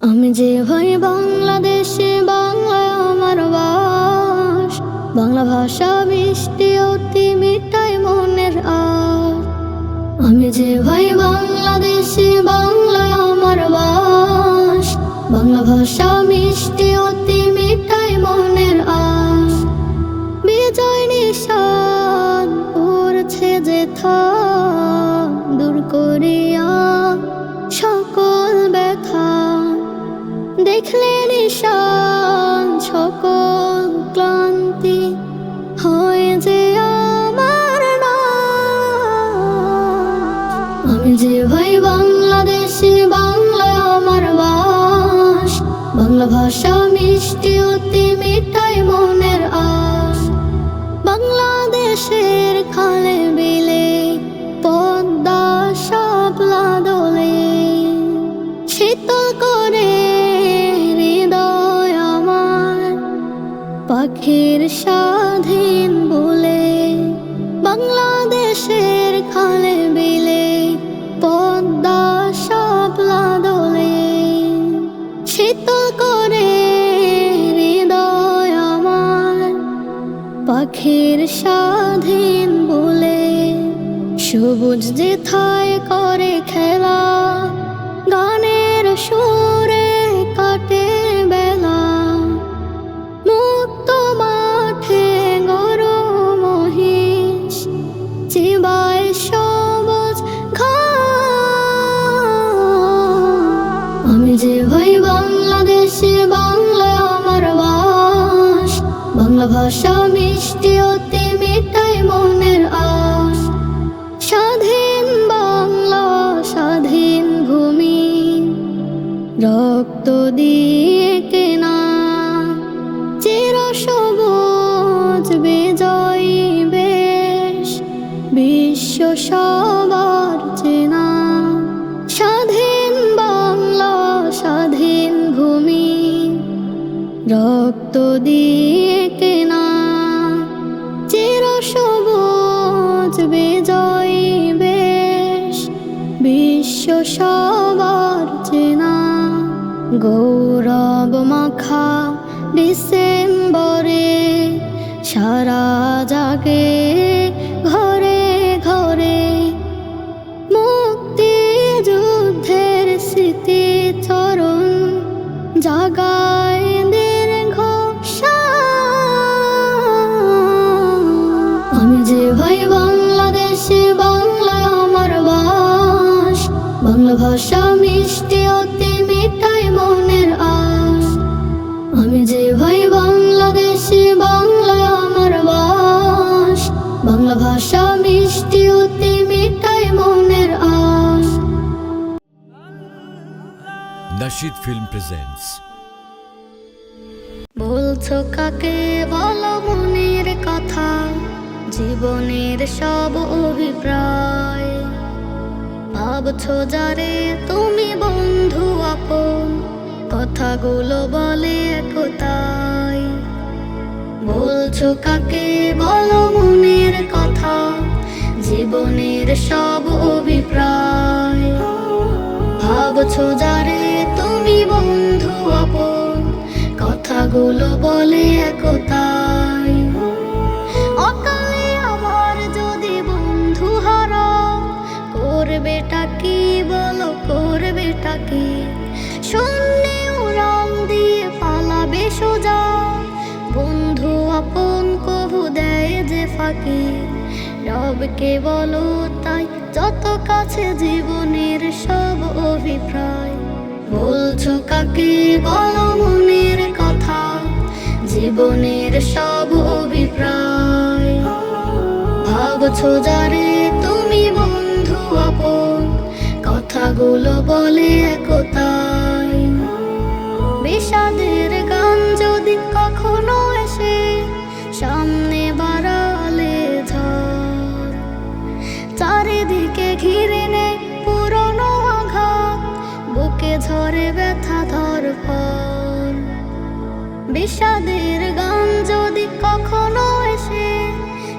আমি যে ভাই বাংলাদেশে, বাংলা আমার বাস। বাংলা ভাষা মিষ্টি, অতি মিটাই মনের আর আমি যে ভাই বাংলাদেশে, বাংলা আমার বাস। বাংলা ভাষা মিষ্টি, অতি মিটাই মনের আশ। বিজয় নিশান পড়ছে যে থা দূর করিয়া দেখলে নিশান পাখির স্বাধীন বলে, বাংলাদেশের খালে বিলে, পদ্মা শাপলা দোলে। শীতল করে হৃদয় আমার, পাখির স্বাধীন বলে। সবুজ যেথায় করে খেলা, গানের সুরে সবার চেনা। স্বাধীন বাংলা, স্বাধীন ভূমি। রক্ত দিয়ে কেনা। চির সবুজ বিজয়ী বেশ। বিশ্ব সবার চেনা। গৌরব মাখা ডিসেম্বরে সারা জাগে। ভাষা মিষ্টি অতি মিটাই মনের আশ। Nashid Film presents বলছো কাকে বলো মনের কথা জীবনের সব অভিপ্রায়। ভাবছ যারে তুমি বন্ধু আপন কথাগুলো বলে একতাই। বলছো কাকে বলো মনের কথা বলে একতাই। অকালে আবার যদি বন্ধু হারাও, করবেটা কি বলো, করবেটা কি? শূন্যে উড়াল দিয়ে পালাবে সোজা, বন্ধু আপন কবু দেয় যে ফাঁকি। রবকে বলো তাই, যত কাছে জীবনের সব অভিপ্রায়। বলছো কাকে বলো মনের জীবনের সব অভিপ্রায়। ভাবছ যারে তুমি বন্ধু আপন। কথাগুলো বলে একতাই বিষাদের গান যদি কখনো এসে সামনে বাড়ালে চারিদিকে ঘিরে নেই পুরনো আঘাত, বুকে ঝরে ব্যথা ধর বিষাদের গান যদি কখনো এসে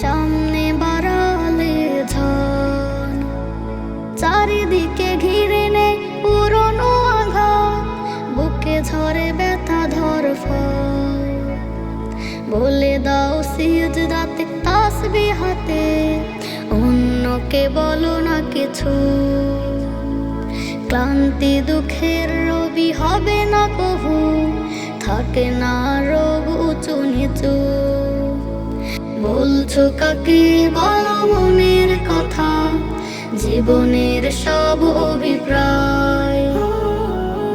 সামনে বাড়ালে ঝন। চারিদিকে ঘিরে নে পুরনো আঘাত, বুকে ঝরে ব্যথা ধর বলে দাও সিজ রাতে তাসবি হাতে অন্যকে বলো না কিছু। ক্লান্তি দুঃখের রবি হবে না কভু থাকে না রোগ উঁচু নিচু। বলছো কাকে? বলো মনের কথা। জীবনের সব অভিপ্রায়।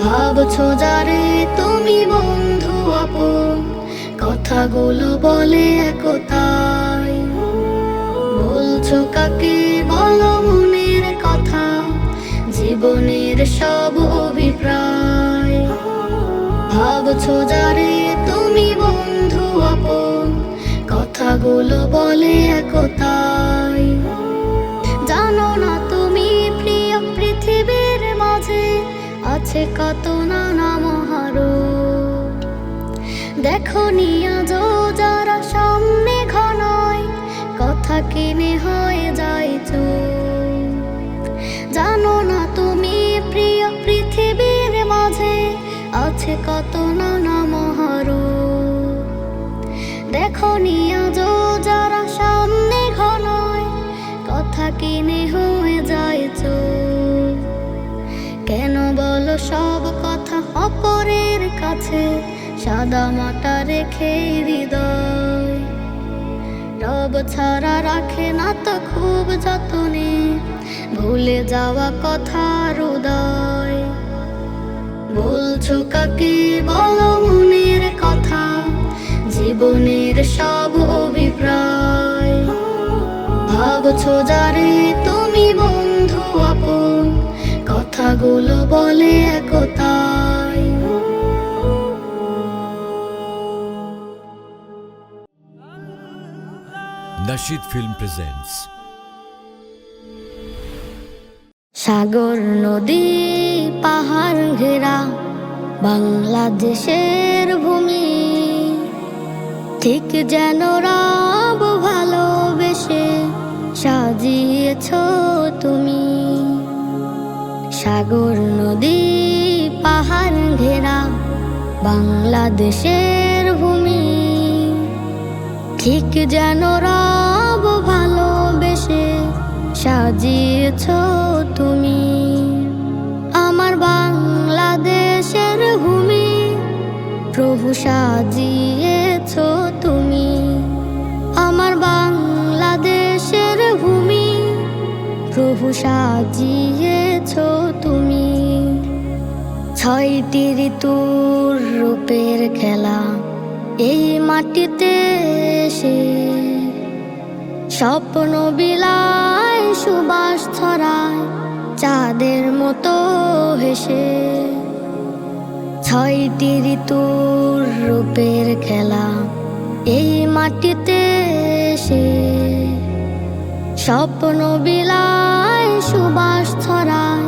ভাবছ যারে? তুমি বন্ধু আপন। কথাগুলো বলে একতাই। বলছো কাকে? বলো মনের কথা। জীবনের সব অভিপ্রায়। ভাবছ যারে? তুমি বন্ধু আপন। কথাগুলো বলে একতাই। জানো না তুমি প্রিয় পৃথিবীর মাঝে আছে কত নানা মহারূপ দেখো নিয়া যো যারা সামনে ঘনায়, কথা কিনে হয়ে চুপ জানো না আছে কত নানা মহারূপ। দেখো নিয়া যো যারা সামনে ঘনায়, কথা কিনে হয়ে যায় চুপ কেন বলো সব কথা অপরের কাছে, সাদা মাটা রেখে হৃদয়। রব ছাড়া রাখে না তো খুব যতনে, ভুলে যাওয়া কথার উদয়। বলছো কাকে? বলো মনের কথা। জীবনের সব অভিপ্রায়। ভাবছ যারে তুমি বন্ধু আপন। কথাগুলো বলে একতাই Nashid Film presents সাগর নদী, পাহাড় ঘেরা বাংলাদেশের ভূমি। ঠিক যেন রাব ভালোবেসে সাজিয়েছ তুমি। সাগর নদী, পাহাড় ঘেরা বাংলাদেশের ভূমি। ঠিক যেন রব সাজিয়েছ তুমি আমার বাংলাদেশের ভূমি। প্রভু সাজিয়েছ তুমি আমার বাংলাদেশের ভূমি। প্রভু সাজিয়েছ তুমি ছয়টি ঋতুর রূপের খেলা এই মাটিতে এসে। স্বপ্ন বিলায় সুবাস ছড়ায় চাঁদের মতো হেসে। ছয়টি ঋতুর রূপের খেলা এই মাটিতে এসে। স্বপ্ন বিলায় সুবাস ছড়ায়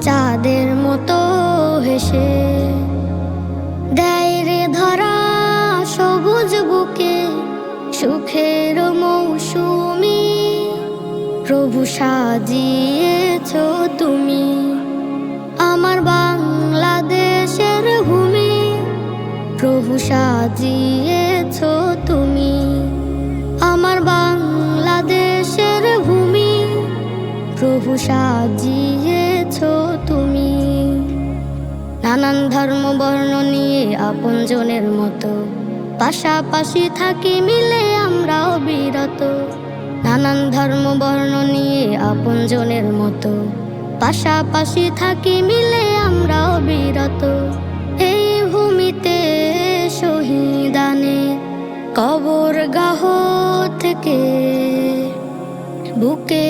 চাঁদের মতো হেসে। দেয় রে ধরা সবুজ বুকে সুখের মৌসুমি প্রভু সাজিয়েছ তুমি আমার বাংলাদেশের ভূমি। প্রভু সাজিয়েছ তুমি আমার বাংলাদেশের ভূমি। প্রভু সাজিয়েছ তুমি নানান ধর্ম বর্ণ নিয়ে আপনজনের মতো। পাশাপাশি থাকি মিলে আমরাও বিরত। নানান ধর্ম বর্ণ নিয়ে আপনজনের মতো। পাশাপাশি থাকি মিলে আমরা অবিরত। এই ভূমিতে শহীদানে কবর গাহ থেকে বুকে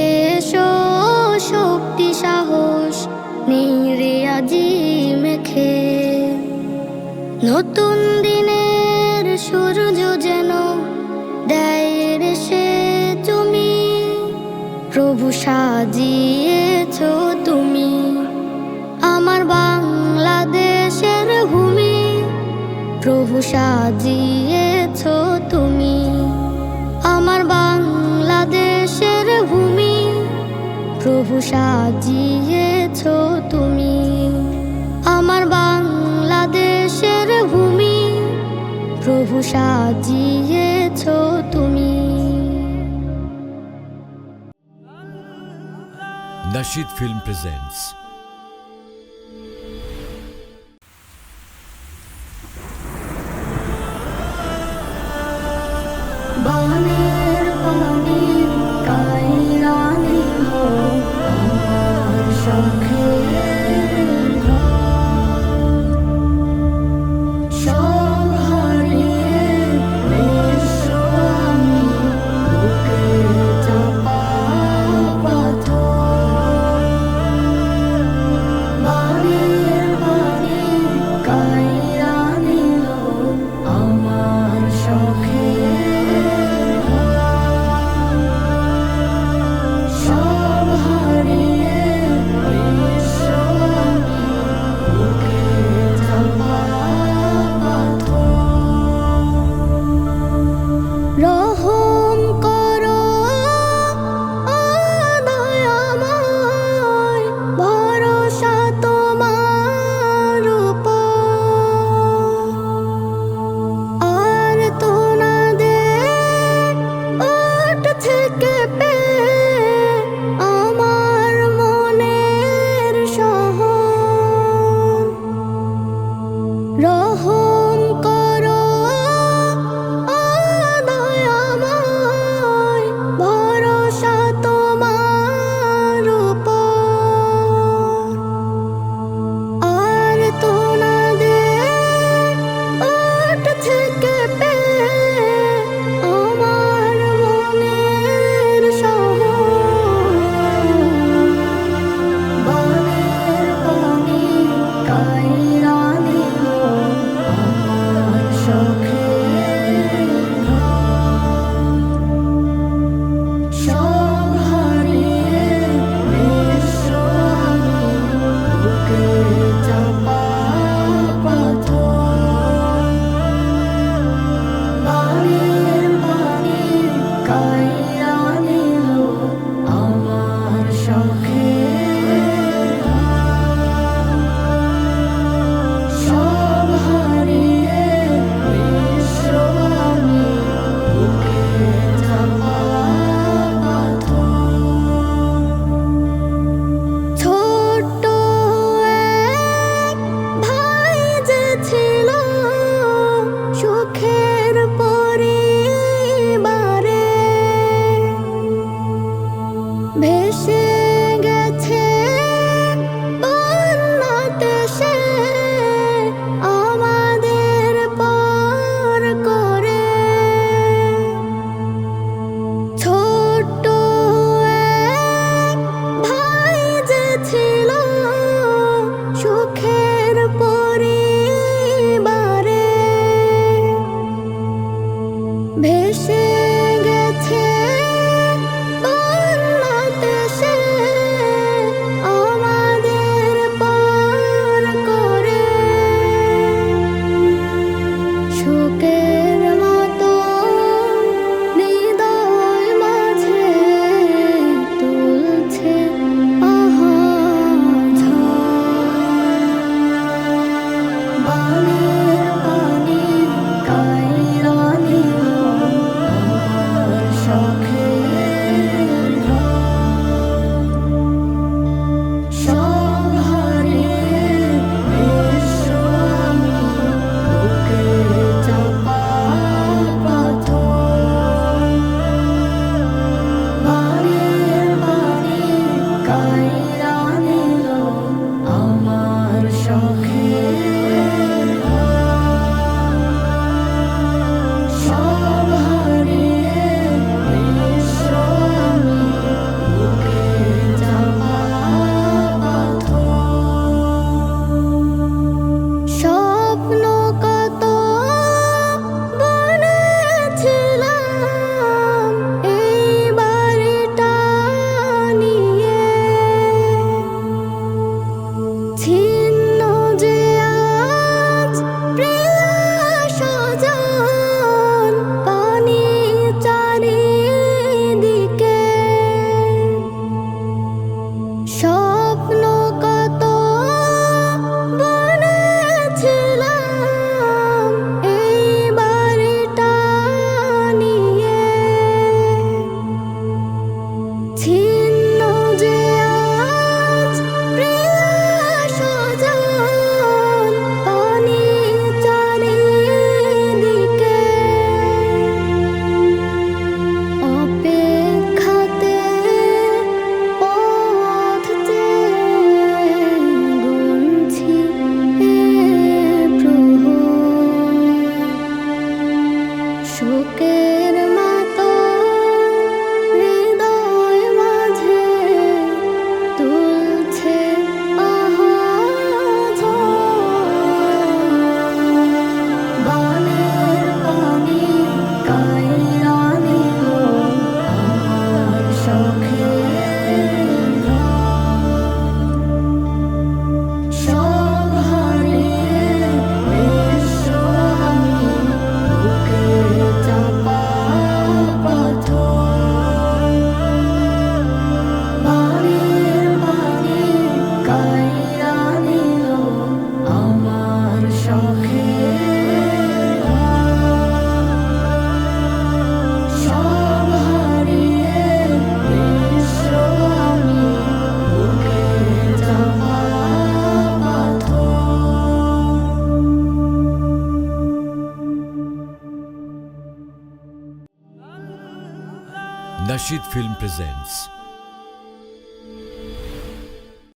শক্তি, সাহস নিরে আজি মেখে। নতুন দিনের সাজিয়েছ তুমি আমার বাংলাদেশের ভূমি। প্রভু সাজিয়েছ তুমি আমার বাংলাদেশের ভূমি। প্রভু সাজিয়েছ তুমি আমার বাংলাদেশের ভূমি। প্রভু সাজিয়েছ Nashid Film presents whole